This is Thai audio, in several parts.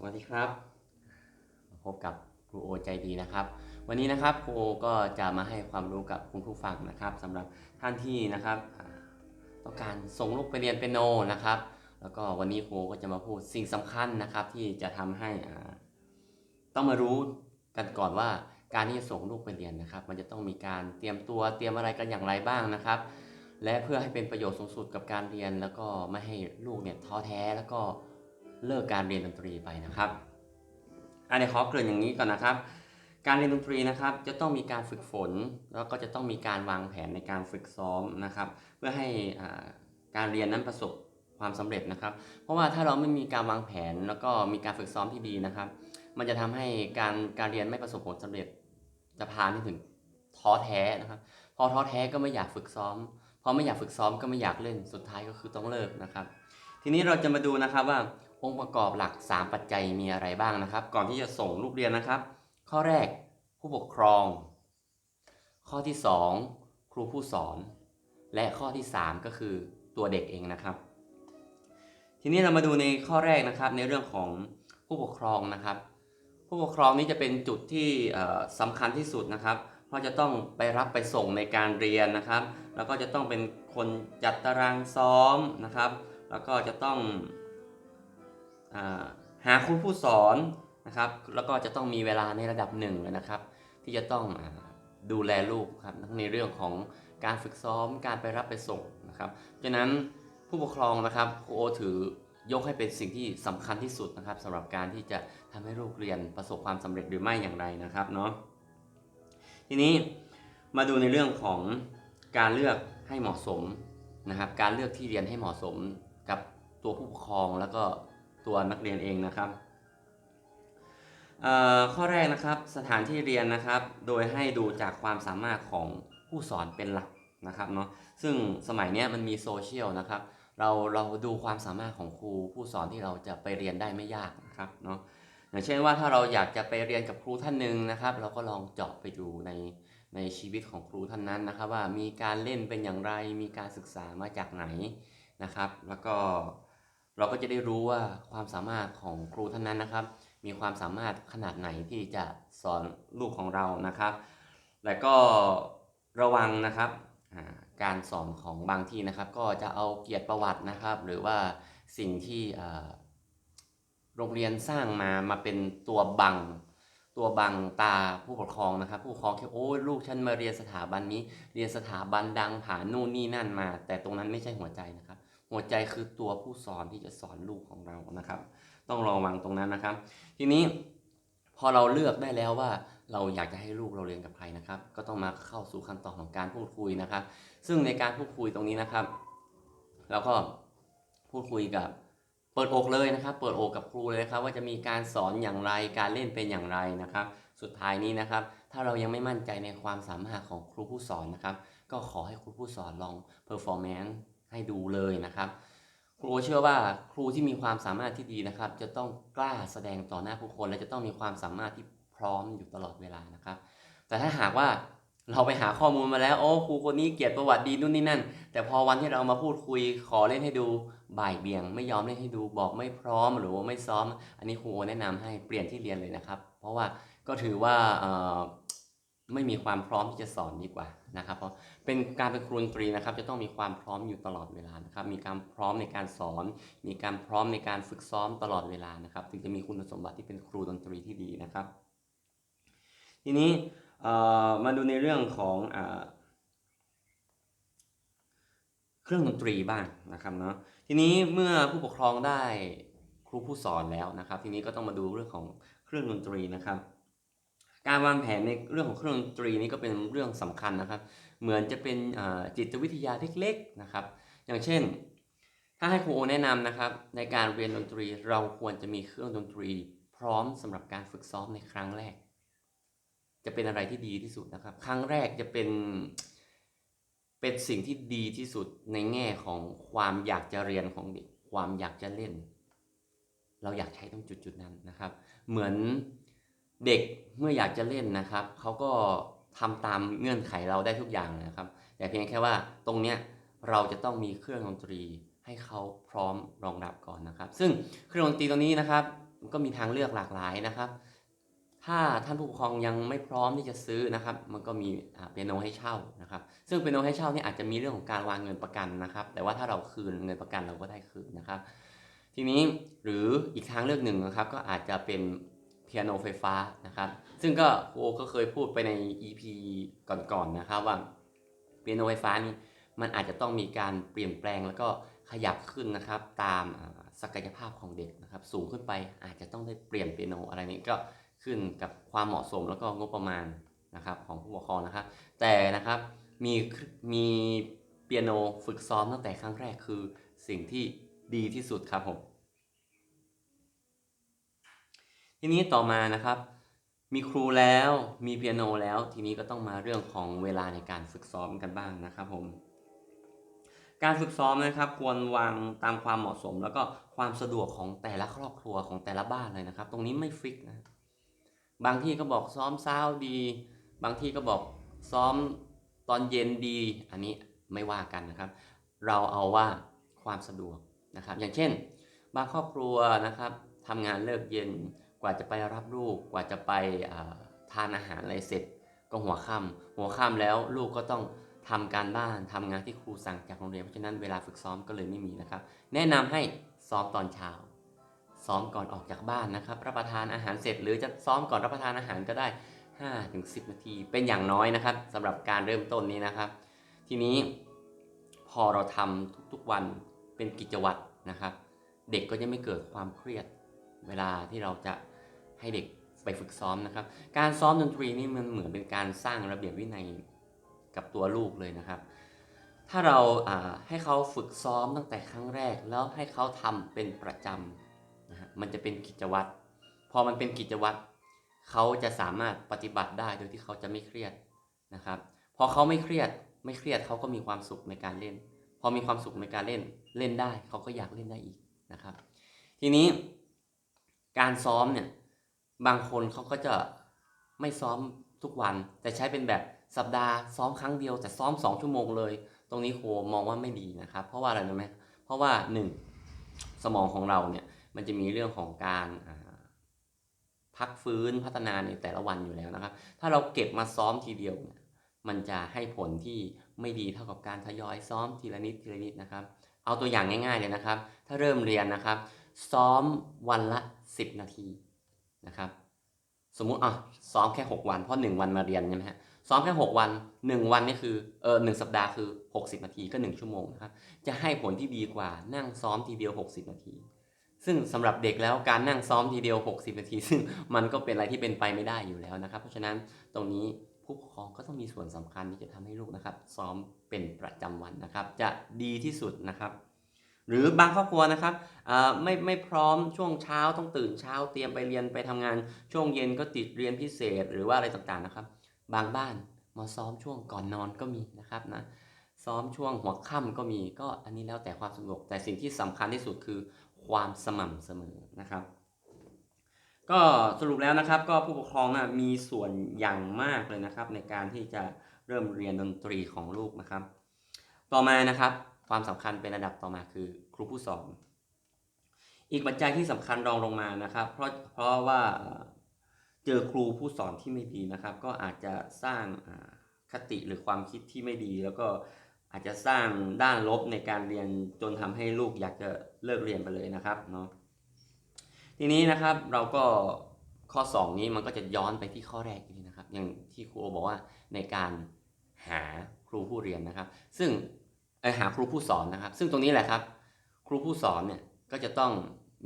สวัสดีครับพบกับครูโอใจดีนะครับ วันนี้นะครับครูโอก็จะมาให้ความรู้กับคุณผู้ฟังนะครับสำหรับท่านที่นะครับต้องการส่งลูกไปเรียนเปียโนนะครับ แล้วก็วันนี้ครูโอก็จะมาพูดสิ่งสำคัญนะครับ ที่จะทำให้ต้องมารู้กันก่อนว่าการที่จะส่งลูกไปเรียนนะครับ มันจะต้องมีการเตรียมตัวเตรียมอะไรกันอย่างไรบ้างนะครับ และเพื่อให้เป็นประโยชน์สูงสุดกับการเรียน แล้วก็ไม่ให้ลูกเนี่ยท้อแท้แล้วก็ เลิกการเรียนดนตรีไปนะครับอันนี้ขอเกริ่นอย่างนี้ก่อนนะครับ การเรียนดนตรีนะครับ จะต้องมีการฝึกฝน แล้วก็จะต้องมีการวางแผนในการฝึกซ้อมนะครับ เพื่อให้การเรียนนั้นประสบความสำเร็จนะครับ เพราะว่าถ้าเราไม่มีการวางแผนแล้วก็มีการฝึกซ้อมที่ดีนะครับ มันจะทำให้การการเรียนไม่ประสบผลสำเร็จ จะพาให้ถึงท้อแท้นะครับ พอท้อแท้ก็ไม่อยากฝึกซ้อม พอไม่อยากฝึกซ้อมก็ไม่อยากเล่น สุดท้ายก็คือต้องเลิกนะครับ ทีนี้เราจะมาดูนะครับว่า องค์ประกอบหลัก 3 ปัจจัยมีอะไรบ้างนะครับ ก่อนที่จะส่งลูกเรียนนะครับ ข้อแรกผู้ปกครอง ข้อที่ 2 ครูผู้สอน และข้อที่ 3 ก็คือตัวเด็กเองนะครับ ทีนี้เรามาดูในข้อแรกนะครับ ในเรื่องของผู้ปกครองนะครับ ผู้ปกครองนี่จะเป็นจุดที่เอ่อสำคัญที่สุดนะครับ เพราะจะต้องไปรับไปส่งในการเรียนนะครับ แล้วก็จะต้องเป็นคนจัดตารางซ้อมนะครับ แล้วก็จะต้อง หาครูผู้สอนนะครับ แล้วก็จะต้องมีเวลาในระดับหนึ่งเลยนะครับ ที่จะต้องดูแลลูกครับทั้งในเรื่องของการฝึกซ้อมการไปรับไปส่งนะครับฉะนั้นผู้ปกครองนะครับครูโอถือยกให้เป็นสิ่งที่สำคัญที่สุดนะครับสำหรับการที่จะทำให้ลูกเรียนประสบความสำเร็จหรือไม่อย่างไรนะครับเนาะทีนี้มาดูในเรื่องของการเลือกให้เหมาะสมนะครับ การเลือกที่เรียนให้เหมาะสมกับตัวผู้ปกครองแล้วก็ ตัวนักเรียนเองนะครับเอ่อข้อแรกนะครับสถานที่เรียนนะครับ โดยให้ดูจากความสามารถของผู้สอนเป็นหลักนะครับเนาะซึ่งสมัยนี้มันมีโซเชียลนะครับ เราเราดูความสามารถของครูผู้สอนที่เราจะไปเรียนได้ไม่ยากนะครับเนาะอย่างเช่นว่าถ้าเราอยากจะไปเรียนกับครูท่านหนึ่งนะครับ เราก็ลองเจาะไปดูในในชีวิตของครูท่านนั้นนะครับ ว่ามีการเล่นเป็นอย่างไรมีการศึกษามาจากไหนนะครับ แล้วก็ เราก็จะได้รู้ว่าความสามารถของครูท่านนั้นนะครับ มีความสามารถขนาดไหนที่จะสอนลูกของเรานะครับ และก็ระวังนะครับการสอนของบางที่นะครับ ก็จะเอาเกียรติประวัตินะครับ หรือว่าสิ่งที่โรงเรียนสร้างมามาเป็นตัวบัง ตัวบังตาผู้ปกครองนะครับ ผู้ปกครองแค่โอ้ยลูกฉันมาเรียนสถาบันนี้ เรียนสถาบันดังผ่านนู่นนี่นั่นมา แต่ตรงนั้นไม่ใช่หัวใจนะครับ หัวใจคือตัวผู้สอนที่จะสอนลูกของเรานะครับ ต้องระวังตรงนั้นนะครับ ทีนี้พอเราเลือกได้แล้วว่าเราอยากจะให้ลูกเราเรียนกับใครนะครับ ก็ต้องมาเข้าสู่ขั้นตอนของการพูดคุยนะครับ ซึ่งในการพูดคุยตรงนี้นะครับแล้วก็พูดคุยกับเปิดอกเลยนะครับ เปิดอกกับครูเลยนะครับ ว่าจะมีการสอนอย่างไรการเล่นเป็นอย่างไรนะครับ สุดท้ายนี้นะครับ ถ้าเรายังไม่มั่นใจในความสามารถของครูผู้สอนนะครับ ก็ขอให้ครูผู้สอนลอง performance ให้ดูเลยนะครับ ครูเชื่อว่าครูที่มีความสามารถที่ดีนะครับ จะต้องกล้าแสดงต่อหน้าผู้คน และจะต้องมีความสามารถที่พร้อมอยู่ตลอดเวลานะครับ แต่ถ้าหากว่าเราไปหาข้อมูลมาแล้วโอ้ครูคนนี้เกียรติประวัติดีนู่นนี่นั่น แต่พอวันที่เรามาพูดคุยขอเล่นให้ดูบ่ายเบี่ยง ไม่ยอมเล่นให้ดูบอกไม่พร้อมหรือว่าไม่ซ้อม อันนี้ครูแนะนำให้เปลี่ยนที่เรียนเลยนะครับ เพราะว่าก็ถือว่า ไม่มีความพร้อมที่จะสอนดีกว่านะครับ เพราะเป็นการเป็นครูดนตรีนะครับ จะต้องมีความพร้อมอยู่ตลอดเวลานะครับ มีการพร้อมในการสอน มีการพร้อมในการฝึกซ้อมตลอดเวลานะครับถึงจะมีคุณสมบัติที่เป็นครูดนตรีที่ดีนะครับ ทีนี้มาดูในเรื่องของอเครื่องดนตรีบ้างนะครับเนาะทีนี้เมื่อผู้ปกครองได้ครูผู้สอนแล้วนะครับ ทีนี้ก็ต้องมาดูเรื่องของเครื่องดนตรีนะครับ การวางแผนในเรื่องของเครื่องดนตรีนี้ก็เป็นเรื่องสำคัญนะครับ เหมือนจะเป็นจิตวิทยาเล็กๆนะครับ อย่างเช่น ถ้าให้ครูโอแนะนำนะครับ ในการเรียนดนตรีเราควรจะมีเครื่องดนตรี พร้อมสำหรับการฝึกซ้อมในครั้งแรก จะเป็นอะไรที่ดีที่สุดนะครับ ครั้งแรกจะเป็นเป็นสิ่งที่ดีที่สุดในแง่ของความอยากจะเรียนของเด็ก ความอยากจะเล่น เราอยากใช้ตรงจุดๆนั้นนะครับ เหมือน เด็กเมื่ออยากจะเล่นนะครับเขาก็ทำตามเงื่อนไขเราได้ทุกอย่างนะครับ แต่เพียงแค่ว่าตรงเนี้ยเราจะต้องมีเครื่องดนตรีให้เขาพร้อมรองรับก่อนนะครับ ซึ่งเครื่องดนตรีตัวนี้นะครับก็มีทางเลือกหลากหลายนะครับ ถ้าท่านผู้ปกครองยังไม่พร้อมที่จะซื้อนะครับ มันก็มีเปียโนให้เช่านะครับ ซึ่งเปียโนให้เช่านี่อาจจะมีเรื่องของการวางเงินประกันนะครับ แต่ว่าถ้าเราคืนเงินประกันเราก็ได้คืนนะครับ ทีนี้หรืออีกทางเลือกหนึ่งนะครับ ก็อาจจะเป็น เปียโนไฟฟ้านะครับ ซึ่งก็โอก็เคยพูดไปใน EP ก่อนๆนะครับว่าเปียโนไฟฟ้านี่มันอาจจะต้องมีการเปลี่ยนแปลงแล้วก็ขยับขึ้นนะครับตามศักยภาพของเด็กนะครับ สูงขึ้นไปอาจจะต้องได้เปลี่ยนเปียโนอะไรนี้ก็ขึ้นกับความเหมาะสมแล้วก็งบประมาณนะครับของผู้ปกครองนะครับ แต่นะครับมีมีเปียโนฝึกซ้อมตั้งแต่ครั้งแรกคือสิ่งที่ดีที่สุดครับผม ทีนี้ต่อมานะครับ มีครูแล้วมีเปียโนแล้ว ทีนี้ก็ต้องมาเรื่องของเวลาในการฝึกซ้อมกันบ้างนะครับผมการฝึกซ้อมนะครับควรวางตามความเหมาะสม แล้วก็ความสะดวกของแต่ละครอบครัวของแต่ละบ้านเลยนะครับ ตรงนี้ไม่ฟิกนะบางที่ก็บอกซ้อมเช้าดี บางที่ก็บอกซ้อมตอนเย็นดี อันนี้ไม่ว่ากันนะครับ เราเอาว่าความสะดวกนะครับ อย่างเช่น บางครอบครัวนะครับทำงานเลิกเย็น กว่าจะไปรับลูกกว่าจะไปทานอาหารอะไรเสร็จ ก็หัวค่ำหัวค่ำแล้วลูกก็ต้องทำการบ้านทำงานที่ครูสั่งจากโรงเรียนเพราะฉะนั้นเวลาฝึกซ้อมก็เลยไม่มีนะครับ แนะนำให้ซ้อมตอนเช้าซ้อมก่อนออกจากบ้านนะครับ รับประทานอาหารเสร็จ หรือจะซ้อมก่อนรับประทานอาหารก็ได้5ถึง10 นาที เป็นอย่างน้อยนะครับสำหรับการเริ่มต้นนี้นะครับ ทีนี้พอเราทำทุกๆวันเป็นกิจวัตรนะครับ เด็กก็จะไม่เกิดความเครียด เวลาที่เราจะ ให้เด็กไปฝึกซ้อมนะครับ การซ้อมดนตรีนี่มันเหมือนเป็นการสร้างระเบียบวินัยกับตัวลูกเลยนะครับ ถ้าเราให้เขาฝึกซ้อมตั้งแต่ครั้งแรก แล้วให้เขาทำเป็นประจำนะฮะมันจะเป็นกิจวัตรพอมันเป็นกิจวัตรเขาจะสามารถปฏิบัติได้โดยที่เขาจะไม่เครียดนะครับ พอเขาไม่เครียดไม่เครียดเขาก็มีความสุขในการเล่น พอมีความสุขในการเล่นเล่นได้เขาก็อยากเล่นได้อีกนะครับ ทีนี้การซ้อมเนี่ย บางคนเขาก็จะไม่ซ้อมทุกวัน แต่ใช้เป็นแบบสัปดาห์ซ้อมครั้งเดียวแต่ซ้อม 2 ชั่วโมงเลย ตรงนี้โคมองว่าไม่ดีนะครับ เพราะว่าอะไรรู้ไหมเพราะว่า 1. สมองของเราเนี่ยมันจะมีเรื่องของการพักฟื้นพัฒนาในแต่ละวันอยู่แล้วนะครับ ถ้าเราเก็บมาซ้อมทีเดียวเนี่ยมันจะให้ผลที่ไม่ดีเท่ากับการทยอยซ้อมทีละนิดทีละนิดนะครับ เอาตัวอย่างง่ายๆเลยนะครับ ถ้าเริ่มเรียนนะครับ ซ้อมวันละ 10 นาที นะครับ สมมุติอะซ้อมแค่ 6 วันเพราะ 1 วันมาเรียนใช่ไหมฮะซ้อมแค่ 6 วัน 1 วันนี่คือเออหสัปดาห์คือ 60 นาทีก็ 1 ชั่วโมงนะครับจะให้ผลที่ดีกว่านั่งซ้อมทีเดียว 60 นาที ซึ่งสำหรับเด็กแล้วการนั่งซ้อมทีเดียว 60 นาที ซึ่งมันก็เป็นอะไรที่เป็นไปไม่ได้อยู่แล้วนะครับ เพราะฉะนั้นตรงนี้ผู้ปกครองก็ต้องมีส่วนสำคัญที่จะทำให้ลูกนะครับ ซ้อมเป็นประจำวันนะครับ จะดีที่สุดนะครับ หรือบางครอบครัวนะครับไม่ไม่พร้อมช่วงเช้าต้องตื่นเช้าเตรียมไปเรียนไปทำงาน ช่วงเย็นก็ติดเรียนพิเศษหรือว่าอะไรต่างๆนะครับ บางบ้านมาซ้อมช่วงก่อนนอนก็มีนะครับนะซ้อมช่วงหัวค่ำก็มีก็อันนี้แล้วแต่ความสะดวกแต่สิ่งที่สำคัญที่สุดคือความสม่ำเสมอนะครับ ก็สรุปแล้วนะครับก็ผู้ปกครองนะมีส่วนอย่างมากเลยนะครับ ในการที่จะเริ่มเรียนดนตรีของลูกนะครับ ต่อมานะครับความสำคัญเป็นระดับต่อมาคือ ครูผู้สอน อีกปัจจัยที่สำคัญรองลงมานะครับ เพราะเพราะว่าเจอครูผู้สอนที่ไม่ดีนะครับ ก็อาจจะสร้างคติหรือความคิดที่ไม่ดี แล้วก็อาจจะสร้างด้านลบในการเรียนจนทำให้ลูกอยากจะเลิกเรียนไปเลยนะครับเนาะทีนี้นะครับเราก็ข้อ 2 นี้มันก็จะย้อนไปที่ข้อแรกอีกนะครับ อย่างที่ครูบอกว่าในการหาครูผู้เรียนนะครับ ซึ่งหาครูผู้สอนนะครับ ซึ่งตรงนี้แหละครับ ครูผู้สอนเนี่ยก็จะต้อง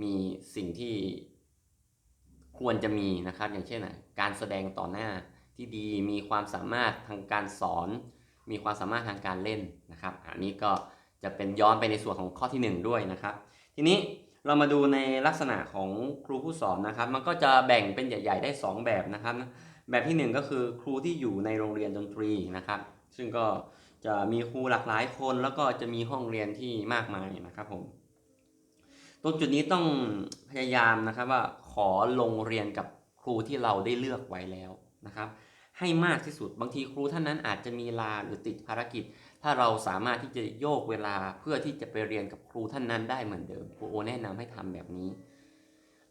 มีสิ่งที่ควรจะมีนะครับ อย่างเช่นการแสดงต่อหน้าที่ดีมีความสามารถทางการสอน มีความสามารถทางการเล่นนะครับอันนี้ก็จะเป็นย้อนไปในส่วนของข้อที่ 1 ด้วยนะครับ ทีนี้เรามาดูในลักษณะของครูผู้สอนนะครับ มันก็จะแบ่งเป็นใหญ่ ๆ ได้ 2 แบบนะครับ แบบที่ 1 ก็คือครูที่อยู่ในโรงเรียนดนตรีนะครับ ซึ่งก็ จะมีครูหลากหลายคนแล้วก็จะมีห้องเรียนที่มากมายนะครับผมตรงจุดนี้ต้องพยายามนะครับว่าขอลงเรียนกับครูที่เราได้เลือกไว้แล้วนะครับ ให้มากที่สุดบางทีครูท่านนั้นอาจจะมีลาหรือติดภารกิจ ถ้าเราสามารถที่จะโยกเวลาเพื่อที่จะไปเรียนกับครูท่านนั้นได้เหมือนเดิมครูโอแนะนำให้ทำแบบนี้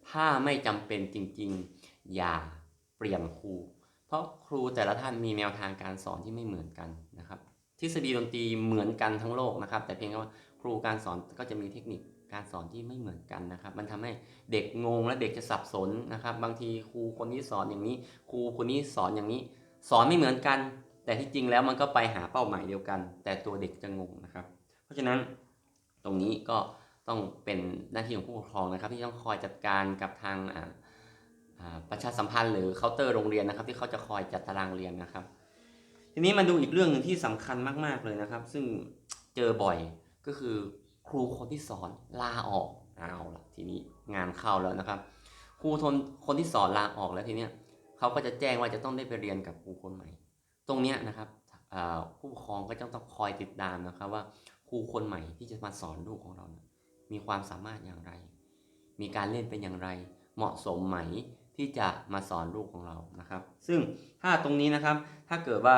ถ้าไม่จำเป็นจริงๆ อย่าเปลี่ยนครู เพราะครูแต่ละท่านมีแนวทางการสอนที่ไม่เหมือนกันนะครับ ทฤษฎีดนตรีเหมือนกันทั้งโลกนะครับ แต่เพียงแค่ว่าครูการสอนก็จะมีเทคนิคการสอนที่ไม่เหมือนกันนะครับ มันทำให้เด็กงงและเด็กจะสับสนนะครับ บางทีครูคนนี้สอนอย่างนี้ ครูคนนี้สอนอย่างนี้ สอนไม่เหมือนกัน แต่ที่จริงแล้วมันก็ไปหาเป้าหมายเดียวกัน แต่ตัวเด็กจะงงนะครับ เพราะฉะนั้นตรงนี้ก็ต้องเป็นหน้าที่ของผู้ปกครองนะครับ ที่ต้องคอยจัดการกับทางอ่าอ่าประชาสัมพันธ์หรือเคาน์เตอร์โรงเรียนนะครับ ที่เขาจะคอยจัดตารางเรียนนะครับ ทีนี้มาดูอีกเรื่องหนึ่งที่สำคัญมาก ๆเลยนะครับ ซึ่งเจอบ่อยก็คือครูคนที่สอนลาออกเอาละทีนี้งานเข้าแล้วนะครับ ครูทนคนที่สอนลาออกแล้วทีเนี้ยเขาก็จะแจ้งว่าจะต้องได้ไปเรียนกับครูคนใหม่ ตรงเนี้ยนะครับผู้ปกครองก็จะต้องคอยติดตามนะครับว่าครูคนใหม่ที่จะมาสอนลูกของเรานี่ยมีความสามารถอย่างไร มีการเล่นเป็นอย่างไร เหมาะสมไหม ที่จะมาสอนลูกของเรานะครับ ซึ่งถ้าตรงนี้นะครับ ถ้าเกิดว่า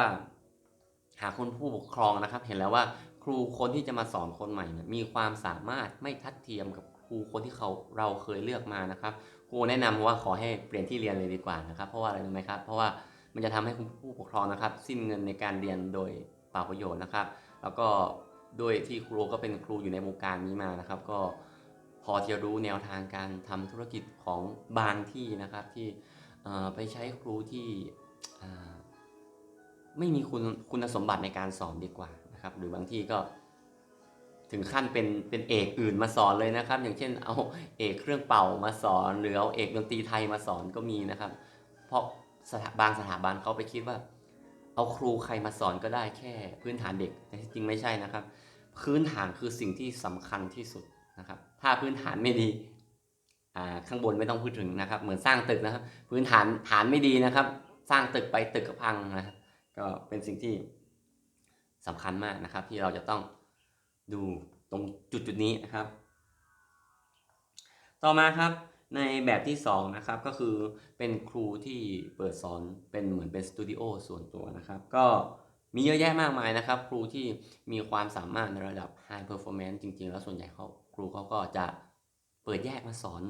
หาคนผู้ปกครองนะครับ เห็นแล้วว่าครูคนที่จะมาสอนคนใหม่เนี่ยมีความสามารถไม่ทัดเทียมกับครูคนที่เขาเราเคยเลือกมานะครับครูแนะนำว่าขอให้เปลี่ยนที่เรียนเลยดีกว่านะครับ เพราะว่าอะไรรู้ไหมครับ เพราะว่ามันจะทำให้คุณผู้ปกครองนะครับ สิ้นเงินในการเรียนโดยเปล่าประโยชน์นะครับ แล้วก็ด้วยที่ครูก็เป็นครูอยู่ในวงการนี้มานะครับ ก็ พอจะรู้แนวทางการทำธุรกิจของบางที่นะครับที่ไปใช้ครูที่ไม่มีคุณคุณสมบัติในการสอนดีกว่านะครับหรือบางที่ก็ถึงขั้นเป็นเป็นเอกอื่นมาสอนเลยนะครับ อย่างเช่นเอาเอกเครื่องเป่ามาสอน หรือเอาเอกดนตรีไทยมาสอนก็มีนะครับ เพราะสถาบางสถาบันเขาไปคิดว่า เอาครูใครมาสอนก็ได้แค่พื้นฐานเด็กแต่จริงไม่ใช่นะครับ พื้นฐานคือสิ่งที่สำคัญที่สุด นะครับถ้าพื้นฐานไม่ดีอ่าข้างบนไม่ต้องพูดถึงนะครับ เหมือนสร้างตึกนะครับ พื้นฐานฐานไม่ดีนะครับ สร้างตึกไปตึกก็พังนะครับก็เป็นสิ่งที่สำคัญมากนะครับ ที่เราจะต้องดูตรงจุดจุดนี้นะครับ ต่อมาครับในแบบที่2นะครับก็คือเป็นครูที่เปิดสอนเป็นเหมือนเป็นสตูดิโอส่วนตัวนะครับ ก็มีเยอะแยะมากมายนะครับ ครูที่มีความสามารถในระดับ High Performance จริง ๆ แล้วส่วนใหญ่เขา ครูเขาก็จะเปิดแยกมาสอน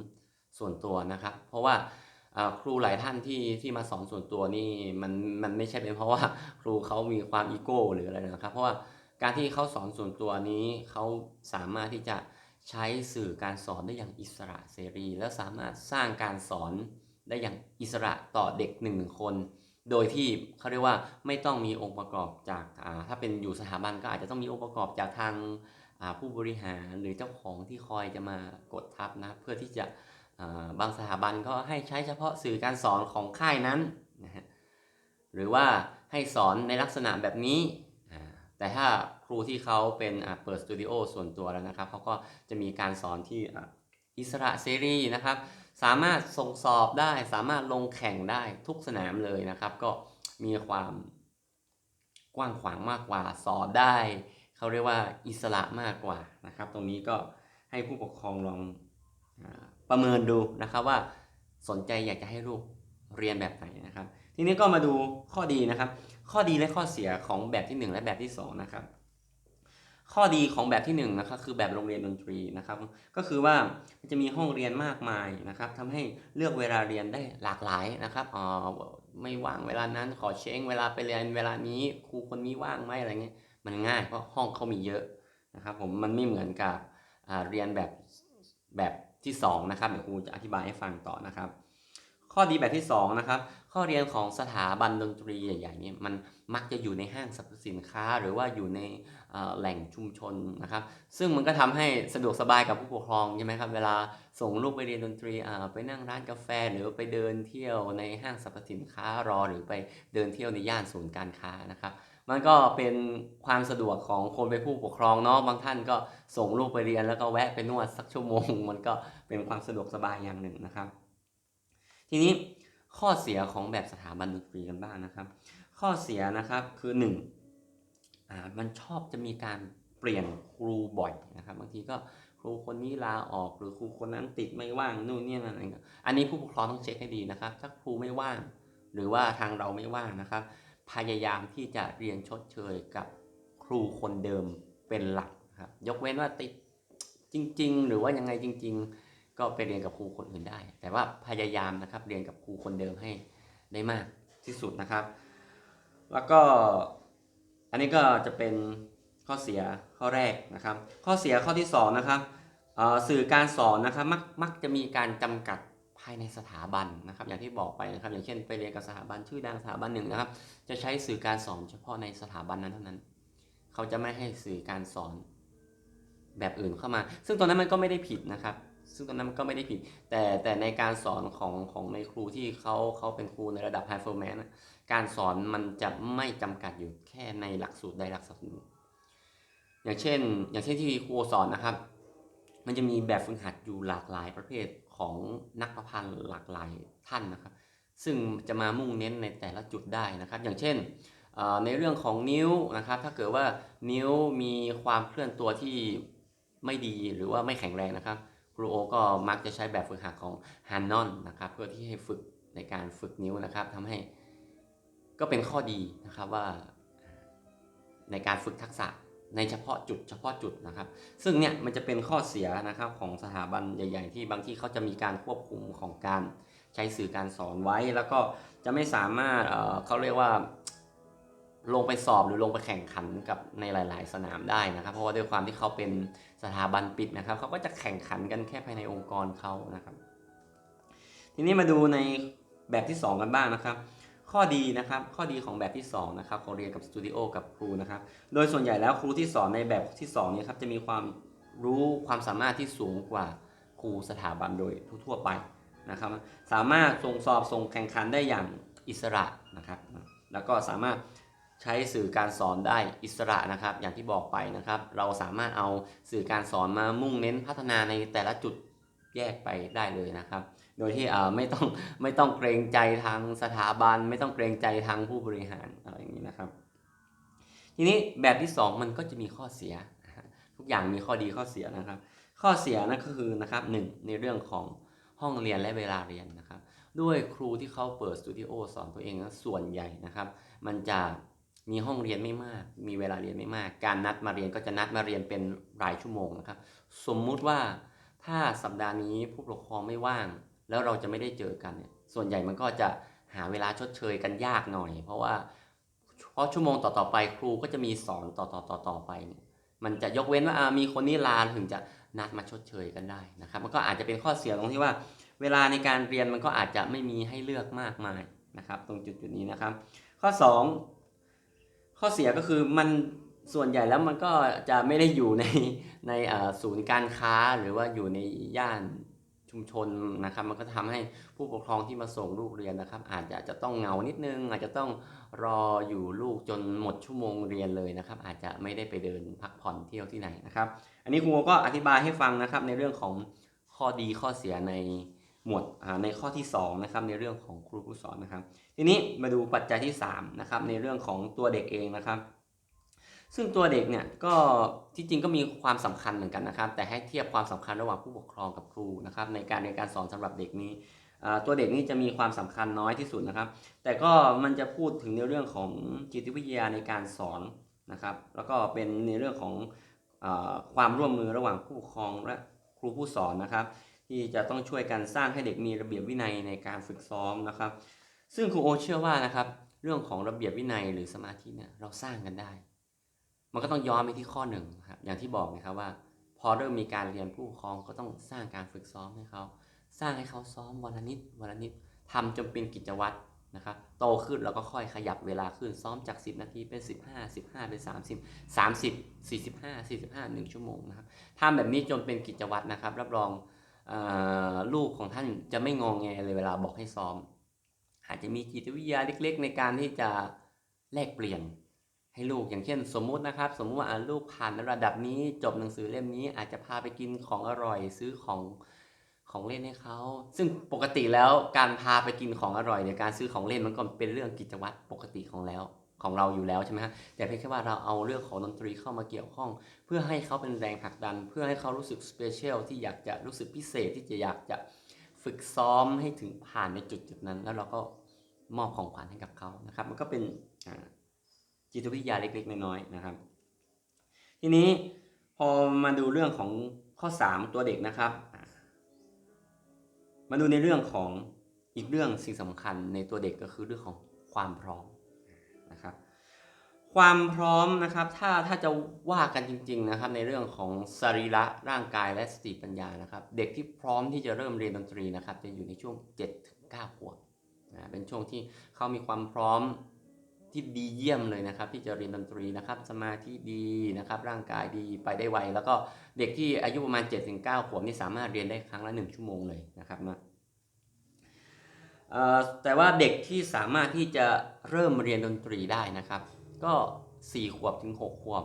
ส่วนตัวนะครับ เพราะว่าครูหลายท่านที่ที่มาสอนส่วนตัวนี่มันมันไม่ใช่เป็นเพราะว่าครูเขามีความอีโก้หรืออะไรนะครับ เพราะว่าการที่เขาสอนส่วนตัวนี้เขาสามารถที่จะใช้สื่อการสอนได้อย่างอิสระเสรี และสามารถสร้างการสอนได้อย่างอิสระต่อเด็กหนึ่งคน โดยที่เขาเรียกว่าไม่ต้องมีองค์ประกอบจากถ้าเป็นอยู่สถาบันก็อาจจะต้องมีองค์ประกอบจากทางาผู้บริหารหรือเจ้าของที่คอยจะมากดทับนะเพื่อที่จะบางสถาบันก็ให้ใช้เฉพาะสื่อการสอนของค่ายนั้นนะฮะหรือว่าให้สอนในลักษณะแบบนี้ แต่ถ้าครูที่เขาเป็นเปิดสตูดิโอส่วนตัวแล้วนะครับเขาก็จะมีการสอนที่อิสระเสรีนะครับ สามารถส่งสอบได้สามารถลงแข่งได้ทุกสนามเลยนะครับ ก็มีความกว้างขวางมากกว่าสอบได้ เขาเรียกว่าอิสระมากกว่านะครับ ตรงนี้ก็ให้ผู้ปกครองลองอประเมินดูนะครับว่าสนใจอยากจะให้ลูกเรียนแบบไหนนะครับ ทีนี้ก็มาดูข้อดีนะครับ ข้อดีและข้อเสียของแบบที่ 1 และแบบที่2นะครับข้อดีของแบบที่1นะครับคือแบบโรงเรียนดนตรีนะครับ ก็คือว่ามันจะมีห้องเรียนมากมายนะครับทำให้เลือกเวลาเรียนได้หลากหลายนะครับอ๋อไม่ว่างเวลานั้นขอเช้งเวลาไปเรียนเวลานี้ครูคนนี้ว่างไหมอะไรเงี้ย มันง่ายเพราะห้องเขามีเยอะนะครับผมมันไม่เหมือนกับเรียนแบบแบบที่สองนะครับเดี๋ยวครูจะอธิบายให้ฟังต่อนะครับ ข้อดีแบบที่สองนะครับข้อเรียนของสถาบันดนตรีใหญ่ๆนี่มันมักจะอยู่ในห้างสรรพสินค้า หรือว่าอยู่ในแหล่งชุมชนนะครับ ซึ่งมันก็ทำให้สะดวกสบายกับผู้ปกครองใช่ไหมครับเวลาส่งลูกไปเรียนดนตรีไปนั่งร้านกาแฟ หรือไปเดินเที่ยวในห้างสรรพสินค้ารอ หรือไปเดินเที่ยวในย่านศูนย์การค้านะครับ มันก็เป็นความสะดวกของคนเป็นผู้ปกครองเนาะบางท่านก็ส่งลูกไปเรียนแล้วก็แวะไปนวดสักชั่วโมง มันก็เป็นความสะดวกสบายอย่างหนึ่งนะครับ ทีนี้ข้อเสียของแบบสถาบันดนตรีกันบ้างนะครับ ข้อเสียนะครับคือหนึ่งอ่ามันชอบจะมีการเปลี่ยนครูบ่อยนะครับบางทีก็ครูคนนี้ลาออกหรือครูคนนั้นติดไม่ว่างนู่นนี่นั่นอะไรอันนี้ผู้ปกครองต้องเช็คให้ดีนะครับ ถ้าครูไม่ว่าง หรือว่าทางเราไม่ว่างนะครับ พยายามที่จะเรียนชดเชยกับครูคนเดิมเป็นหลักครับยกเว้นว่าติดจริง ๆ หรือว่ายังไงจริง ๆ ก็ไปเรียนกับครูคนอื่นได้ แต่ว่าพยายามนะครับเรียนกับครูคนเดิมให้ได้มากที่สุดนะครับ แล้วก็อันนี้ก็จะเป็นข้อเสียข้อแรกนะครับ ข้อเสียข้อที่สองนะครับสื่อการสอนนะครับมักมักจะมีการจำกัด ภายในสถาบันนะครับ อย่างที่บอกไปนะครับ อย่างเช่นไปเรียนกับสถาบันชื่อดังสถาบันหนึ่งนะครับ จะใช้สื่อการสอนเฉพาะในสถาบันนั้นเท่านั้น เขาจะไม่ให้สื่อการสอนแบบอื่นเข้ามา ซึ่งตรงนั้นมันก็ไม่ได้ผิดนะครับ ซึ่งตรงนั้นมันก็ไม่ได้ผิด แต่แต่ในการสอนของของในครูที่เขาเขาเป็นครูในระดับ high performance นการสอนมันจะไม่จำกัดอยู่แค่ในหลักสูตรใดหลักสูตรหนึ่งอย่างเช่น อย่างเช่นที่ครูสอนนะครับ มันจะมีแบบฝึกหัดอยู่หลากหลายประเภท ของนักประพันธ์หลากหลายท่านนะครับ ซึ่งจะมามุ่งเน้นในแต่ละจุดได้นะครับ อย่างเช่นในเรื่องของนิ้วนะครับ ถ้าเกิดว่านิ้วมีความเคลื่อนตัวที่ไม่ดีหรือว่าไม่แข็งแรงนะครับครูโอก็มักจะใช้แบบฝึกหัดของฮานนอนนะครับ เพื่อที่ให้ฝึกในการฝึกนิ้วนะครับทำให้ก็เป็นข้อดีนะครับว่าในการฝึกทักษะ ในเฉพาะจุดเฉพาะจุดนะครับ ซึ่งเนี่ยมันจะเป็นข้อเสียนะครับของสถาบันใหญ่ ๆ ที่บางที่เขาจะมีการควบคุมของการใช้สื่อการสอนไว้ แล้วก็จะไม่สามารถเเขาเรียกว่าลงไปสอบหรือลงไปแข่งขันกับในหลาย ๆ สนามได้นะครับ เพราะว่าด้วยความที่เขาเป็นสถาบันปิดนะครับเขาก็จะแข่งขันกันแค่ภายในองค์กรเขานะครับ ทีนี้มาดูในแบบที่ 2 กันบ้างนะครับ ข้อดีนะครับ ข้อดีของแบบที่2นะครับของเรียนกับสตูดิโอกับครูนะครับ โดยส่วนใหญ่แล้วครูที่สอนในแบบที่2เนี่ยครับจะมีความรู้ความสามารถที่สูงกว่าครูสถาบันโดยทั่วไปนะครับ สามารถส่งสอบส่งแข่งขันได้อย่างอิสระนะครับ แล้วก็สามารถใช้สื่อการสอนได้อิสระนะครับ อย่างที่บอกไปนะครับ เราสามารถเอาสื่อการสอนมามุ่งเน้นพัฒนาในแต่ละจุดแยกไปได้เลยนะครับ โดยที่ไม่ต้องไม่ต้องเกรงใจทางสถาบัน ไม่ต้องเกรงใจทางผู้บริหารอะไรอย่างนี้นะครับ ทีนี้แบบที่ 2 มันก็จะมีข้อเสีย ทุกอย่างมีข้อดีข้อเสียนะครับ ข้อเสียนั่นก็คือนะครับหนึ่งในเรื่องของห้องเรียนและเวลาเรียนนะครับ ด้วยครูที่เขาเปิดสตูดิโอสอนตัวเองนะส่วนใหญ่นะครับ มันจะมีห้องเรียนไม่มาก มีเวลาเรียนไม่มาก การนัดมาเรียนก็จะนัดมาเรียนเป็นรายชั่วโมงนะครับ สมมุติว่าถ้าสัปดาห์นี้ผู้ปกครองไม่ว่าง แล้วเราจะไม่ได้เจอกันเนี่ยส่วนใหญ่มันก็จะหาเวลาชดเชยกันยากหน่อย เพราะว่าเพราะชั่วโมงต่อๆไปครูก็จะมีสอนต่อๆต่อๆไปเนี่ยมันจะยกเว้นว่าามีคนนี้ลาถึงจะนัดมาชดเชยกันได้นะครับ มันก็อาจจะเป็นข้อเสียตรงที่ว่า เวลาในการเรียนมันก็อาจจะไม่มีให้เลือกมากมายนะครับ ตรงจุดจุดนี้นะครับ ข้อ 2 ข้อเสียก็คือมันส่วนใหญ่แล้วมันก็จะไม่ได้อยู่ในในศูนย์การค้าหรือว่าอยู่ในย่าน ชุมชนนะครับมันก็ทำให้ผู้ปกครองที่มาส่งลูกเรียนนะครับ อาจจะจะต้องเงานิดนึง อาจจะต้องรออยู่ลูกจนหมดชั่วโมงเรียนเลยนะครับ อาจจะไม่ได้ไปเดินพักผ่อนเที่ยวที่ไหนนะครับ อันนี้ครูก็อธิบายให้ฟังนะครับในเรื่องของข้อดีข้อเสียในหมวดในข้อที่2นะครับในเรื่องของครูผู้สอนนะครับ ทีนี้มาดูปัจจัยที่3นะครับในเรื่องของตัวเด็กเองนะครับ ซึ่งตัวเด็กเนี่ยก็ที่จริงก็มีความสำคัญเหมือนกันนะครับ แต่ให้เทียบความสำคัญระหว่างผู้ปกครองกับครูนะครับ ในการเรียนการสอนสำหรับเด็กนี้ตัวเด็กนี่จะมีความสำคัญน้อยที่สุดนะครับ แต่ก็มันจะพูดถึงในเรื่องของจิตวิทยาในการสอนนะครับ แล้วก็เป็นในเรื่องของอความร่วมมือระหว่างผู้ปกครองและครูผู้สอนนะครับ ที่จะต้องช่วยกันสร้างให้เด็กมีระเบียบวินัยในการฝึกซ้อมนะครับ ซึ่งครูโอเชื่อว่านะครับ เรื่องของระเบียบวินัยหรือสมาธิเนี่ยเราสร้างกันได้ มันก็ต้องย้อนไปที่ข้อหนึ่งครับอย่างที่บอกนะครับว่า พอเริ่มมีการเรียนผู้ปกครองก็ต้องสร้างการฝึกซ้อมให้เขาสร้างให้เขาซ้อมวันละนิดวันละนิดทำจนเป็นกิจวัตรนะครับโตขึ้นเราก็ค่อยขยับเวลาขึ้นซ้อมจาก 10 นาทีเป็น 15 15 เป็น 30 30 45 45 1 ชั่วโมงนะครับทำแบบนี้จนเป็นกิจวัตรนะครับ รับรองออลูกของท่านจะไม่งองแงเลยเวลาบอกให้ซ้อม อาจจะมีจิตวิทยาเล็กๆ ในการที่จะแลกเปลี่ยน ให้ลูกอย่างเช่น สมมุตินะครับ สมมุติว่าลูกผ่านระดับนี้จบหนังสือเล่มนี้อาจจะพาไปกินของอร่อยซื้อของของเล่นให้เขาซึ่งปกติแล้วการพาไปกินของอร่อยเนี่ยการซื้อของเล่นมันก็เป็นเรื่องกิจวัตรปกติของแล้วของเราอยู่แล้วใช่ไหมฮะแต่เพียงแค่ว่าเราเอาเรื่องของดนตรีเข้ามาเกี่ยวข้อง เพื่อให้เขาเป็นแรงผลักดัน เพื่อให้เขารู้สึกสเปเชียลที่อยากจะรู้สึกพิเศษที่จะอยากจะฝึกซ้อมให้ถึงผ่านในจุดจุดนั้น แล้วเราก็มอบของขวัญให้กับเขานะครับ มันก็เป็นอ่า จิตวิทยาเล็กๆน้อยๆนะครับ ทีนี้พอมาดูเรื่องของข้อ 3 ตัวเด็กนะครับ มาดูในเรื่องของอีกเรื่องสิ่งสำคัญในตัวเด็กก็คือเรื่องของความพร้อมนะครับความพร้อมนะครับถ้าถ้าจะว่ากันจริง ๆนะครับ ในเรื่องของสรีระร่างกายและสติปัญญานะครับ เด็กที่พร้อมที่จะเริ่มเรียนดนตรีนะครับ จะอยู่ในช่วง7ถึง9ขวบนะเป็นช่วงที่เขามีความพร้อม ที่ดีเยี่ยมเลยนะครับ ที่จะเรียนดนตรีนะครับ สมาธิดีนะครับ ร่างกายดีไปได้ไว แล้วก็เด็กที่อายุประมาณ7ถึง9ขวบนี่สามารถเรียนได้ครั้งละ 1 ชั่วโมงเลยนะครับนะแต่ว่าเด็กที่สามารถที่จะเริ่มเรียนดนตรีได้นะครับ ก็ 4 ขวบถึง 6 ขวบ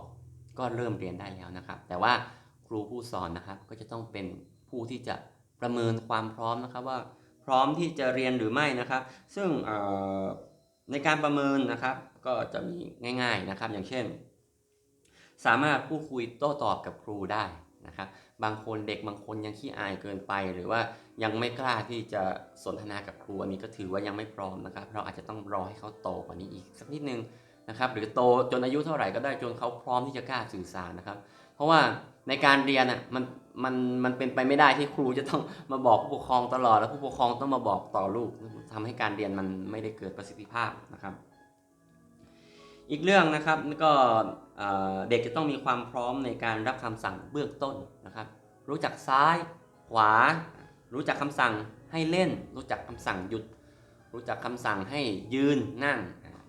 ก็เริ่มเรียนได้แล้วนะครับ แต่ว่าครูผู้สอนนะครับก็จะต้องเป็นผู้ที่จะประเมินความพร้อมนะครับว่าพร้อมที่จะเรียนหรือไม่นะครับ ซึ่ง ในการประเมินนะครับ ก็จะมีง่าย ๆนะครับ อย่างเช่น สามารถพูดคุยโต้ตอบกับครูได้นะครับ บางคนเด็กบางคนยังขี้อายเกินไป หรือว่ายังไม่กล้าที่จะสนทนากับครูอันนี้ก็ถือว่ายังไม่พร้อมนะครับ เราอาจจะต้องรอให้เขาโตกว่านี้อีกสักนิดนึงนะครับ หรือโตจนอายุเท่าไหร่ก็ได้จนเขาพร้อมที่จะกล้าสื่อสารนะครับ เพราะว่า ในการเรียนอะมันมันมันเป็นไปไม่ได้ที่ครูจะต้องมาบอกผู้ปกครองตลอด แล้วผู้ปกครองต้องมาบอกต่อลูกทำให้การเรียนมันไม่ได้เกิดประสิทธิภาพนะครับ อีกเรื่องนะครับก็เด็กจะต้องมีความพร้อมในการรับคำสั่งเบื้องต้นนะครับ รู้จักซ้ายขวา รู้จักคำสั่งให้เล่น รู้จักคำสั่งหยุด รู้จักคำสั่งให้ยืนนั่ง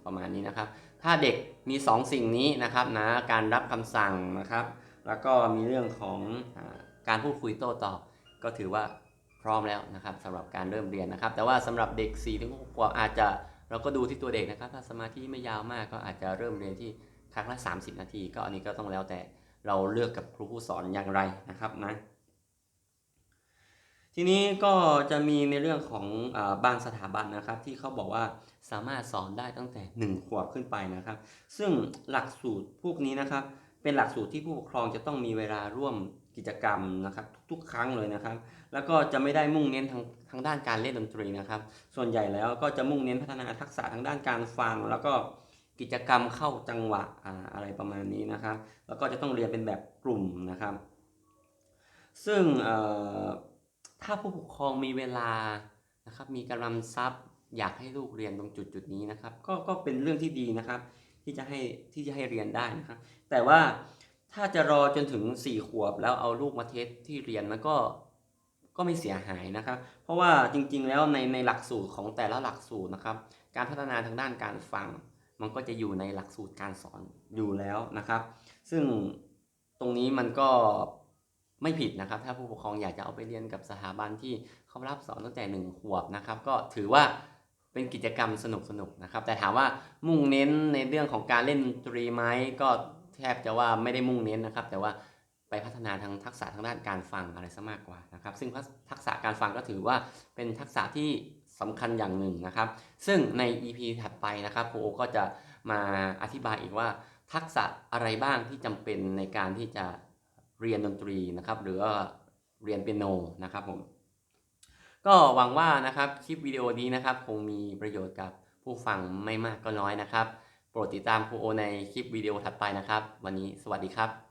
ประมาณนี้นะครับ ถ้าเด็กมี 2 สิ่งนี้นะครับนะการรับคำสั่งนะครับ แล้วก็มีเรื่องของอการพูดคุยโต้ตอบ ก็ถือว่าพร้อมแล้วนะครับสำหรับการเริ่มเรียนนะครับ แต่ว่าสำหรับเด็ก4ี่ถึงหกขวบอาจจะเราก็ดูที่ตัวเด็กนะครับ ถ้าสมาธิไม่ยาวมากก็อาจจะเริ่มเรียนที่ครั้งละ 30 นาที ก็อันนี้ก็ต้องแล้วแต่เราเลือกกับครูผู้สอนอย่างไรนะครับนะทีนี้ก็จะมีในเรื่องของอบางสถาบันนะครับ ที่เขาบอกว่าสามารถสอนได้ตั้งแต่ 1 ขวบขึ้นไปนะครับ ซึ่งหลักสูตรพวกนี้นะครับ เป็นหลักสูตรที่ผู้ปกครองจะต้องมีเวลาร่วมกิจกรรมนะครับทุกๆ ครั้งเลยนะครับ แล้วก็จะไม่ได้มุ่งเน้นทางทางด้านการเล่นดนตรีนะครับ ส่วนใหญ่แล้วก็จะมุ่งเน้นพัฒนาทักษะทางด้านการฟัง แล้วก็กิจกรรมเข้าจังหวะอ่าอะไรประมาณนี้นะครับ แล้วก็จะต้องเรียนเป็นแบบกลุ่มนะครับ ซึ่งเอ่อถ้าผู้ปกครองมีเวลานะครับมีกำลังทรัพย์อยากให้ลูกเรียนตรงจุดจุดนี้นะครับ ก็ก็เป็นเรื่องที่ดีนะครับ ที่จะให้ที่จะให้เรียนได้นะครับแต่ว่าถ้าจะรอจนถึง 4 ขวบแล้วเอาลูกมาเทสที่เรียนมันก็ก็ไม่เสียหายนะครับ เพราะว่าจริง ๆ แล้วในในหลักสูตรของแต่ละหลักสูตรนะครับ การพัฒนาทางด้านการฟัง มันก็จะอยู่ในหลักสูตรการสอนอยู่แล้วนะครับ ซึ่งตรงนี้มันก็ไม่ผิดนะครับ ถ้าผู้ปกครองอยากจะเอาไปเรียนกับสถาบันที่เขารับสอนตั้งแต่หนึ่งขวบนะครับ ก็ถือว่า เป็นกิจกรรมสนุกๆนะครับ แต่ถามว่ามุ่งเน้นในเรื่องของการเล่นดนตรีไหมก็แทบจะว่าไม่ได้มุ่งเน้นนะครับ แต่ว่าไปพัฒนาทางทักษะทางด้านการฟังอะไรซะมากกว่านะครับ ซึ่งทักษะการฟังก็ถือว่าเป็นทักษะที่สำคัญอย่างหนึ่งนะครับ ซึ่งใน EP ถัดไปนะครับครูโอก็จะมาอธิบายอีกว่าทักษะอะไรบ้างที่จำเป็นในการที่จะเรียนดนตรีนะครับ หรือเรียนเปียโนนะครับผม ก็หวังว่านะครับคลิปวิดีโอนี้นะครับคงมีประโยชน์กับผู้ฟังไม่มากก็น้อยนะครับ โปรดติดตามครูโอในคลิปวิดีโอถัดไปนะครับ วันนี้สวัสดีครับ